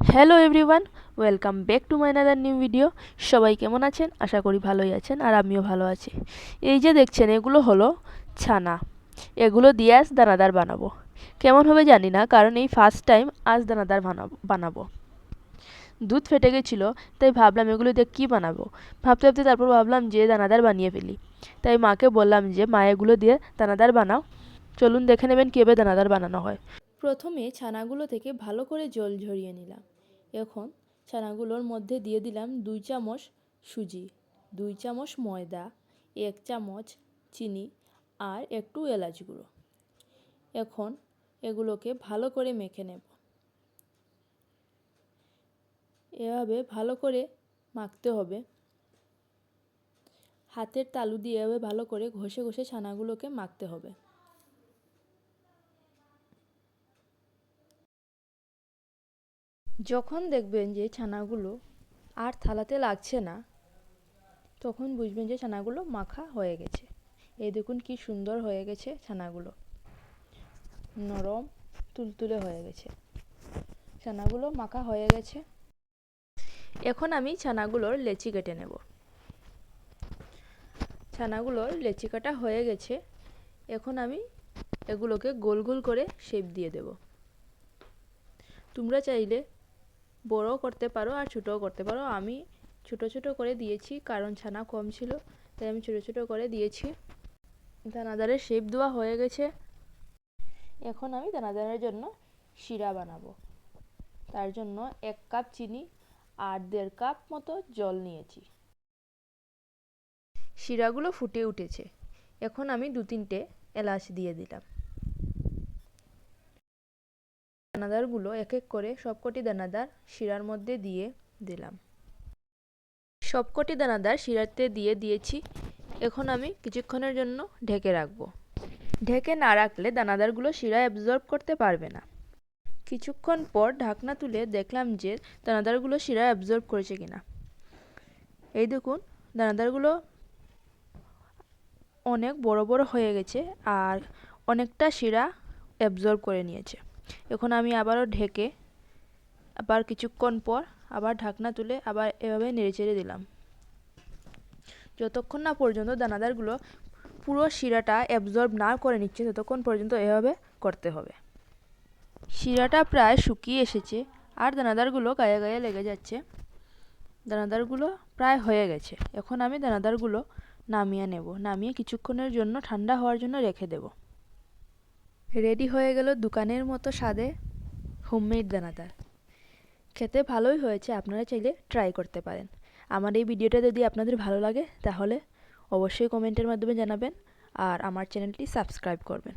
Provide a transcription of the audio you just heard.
Hello everyone welcome back to my another new video সবাই কেমন আছেন? আশা করি ভালোই আছেন আর আমিও ভালো আছি। এই যে দেখছেন, এগুলো হলো ছানা। এগুলো দিয়ে আজ দানাদার বানাবো। কেমন হবে জানি না, কারণ এই ফার্স্ট টাইম আজ দানাদার বানাবো বানাবো। দুধ ফেটে গেছিল, তাই ভাবলাম এগুলো দিয়ে কী বানাবো? ভাবতে ভাবতে তারপর ভাবলাম যে দানাদার বানিয়ে ফেলি। তাই মাকে বললাম যে, মা, এগুলো দিয়ে দানাদার বানাও। চলুন দেখে নেবেন কীভাবে দানাদার বানানো হয়। প্রথমে ছানাগুলো থেকে ভালো করে জল ঝরিয়ে নিলাম। এখন ছানাগুলোর মধ্যে দিয়ে দিলাম দুই চামচ সুজি, দুই চামচ ময়দা, এক চামচ চিনি আর একটু এলাচ গুঁড়ো। এখন এগুলোকে ভালো করে মেখে নেব। এভাবে ভালো করে মাখতে হবে। হাতের তালু দিয়ে এভাবে ভালো করে ঘষে ঘষে ছানাগুলোকে মাখতে হবে। যখন দেখবেন যে ছানাগুলো আর থালাতে লাগছে না, তখন বুঝবেন যে ছানাগুলো মাখা হয়ে গেছে। এই দেখুন কি সুন্দর হয়ে গেছে ছানাগুলো। নরম, তুলতুলে হয়ে গেছে। ছানাগুলো মাখা হয়ে গেছে। এখন আমি ছানাগুলোর লেচি কেটে নেব। ছানাগুলোর লেচি কাটা হয়ে গেছে। এখন আমি এগুলোকে গোল গোল করে শেপ দিয়ে দেব। তোমরা চাইলে বড়ও করতে পারো আর ছোটও করতে পারো। আমি ছোট ছোট করে দিয়েছি, কারণ ছানা কম ছিল, তাই আমি ছোট ছোট করে দিয়েছি। দানাদারের শেপ দেওয়া হয়ে গেছে। এখন আমি দানাদারের জন্য শিরা বানাবো। তার জন্য এক কাপ চিনি আর দেড় কাপ মতো জল নিয়েছি। শিরাগুলো ফুটে উঠেছে। এখন আমি দু তিনটে এলাচ দিয়ে দিলাম। দানাদারগুলো এক এক করে সবকটি দানাদার শিরার মধ্যে দিয়ে দিলাম। সবকটি দানাদার শিরাতে দিয়ে দিয়েছি। এখন আমি কিছুক্ষণের জন্য ঢেকে রাখব। ঢেকে না রাখলে দানাদারগুলো শিরা অ্যাবজর্ব করতে পারবে না। কিছুক্ষণ পর ঢাকনা তুলে দেখলাম যে দানাদারগুলো শিরা অ্যাবজর্ব করেছে কিনা। এই দেখুন, দানাদারগুলো অনেক বড় বড় হয়ে গেছে আর অনেকটা শিরা অ্যাবজর্ব করে নিয়েছে। এখন আমি আবারও ঢেকে আবার কিছুক্ষণ পর আবার ঢাকনা তুলে আবার এভাবে নেড়েচেড়ে দিলাম। যতক্ষণ না পর্যন্ত দানাদারগুলো পুরো শিরাটা অ্যাবজর্ব না করে নিচ্ছে, ততক্ষণ পর্যন্ত এভাবে করতে হবে। শিরাটা প্রায় শুকিয়ে এসেছে আর দানাদারগুলো গায়ে গায়ে লেগে যাচ্ছে। দানাদারগুলো প্রায় হয়ে গেছে। এখন আমি দানাদারগুলো নামিয়ে নেব। নামিয়ে কিছুক্ষণের জন্য ঠান্ডা হওয়ার জন্য রেখে দেব। রেডি হয়ে গেল দোকানের মতো স্বাদে হোমমেড দানাদার। খেতে ভালোই হয়েছে, আপনারা চাইলে ট্রাই করতে পারেন। আমার এই ভিডিওটা যদি আপনাদের ভালো লাগে, তাহলে অবশ্যই কমেন্টের মাধ্যমে জানাবেন, আর আমার চ্যানেলটি সাবস্ক্রাইব করবেন।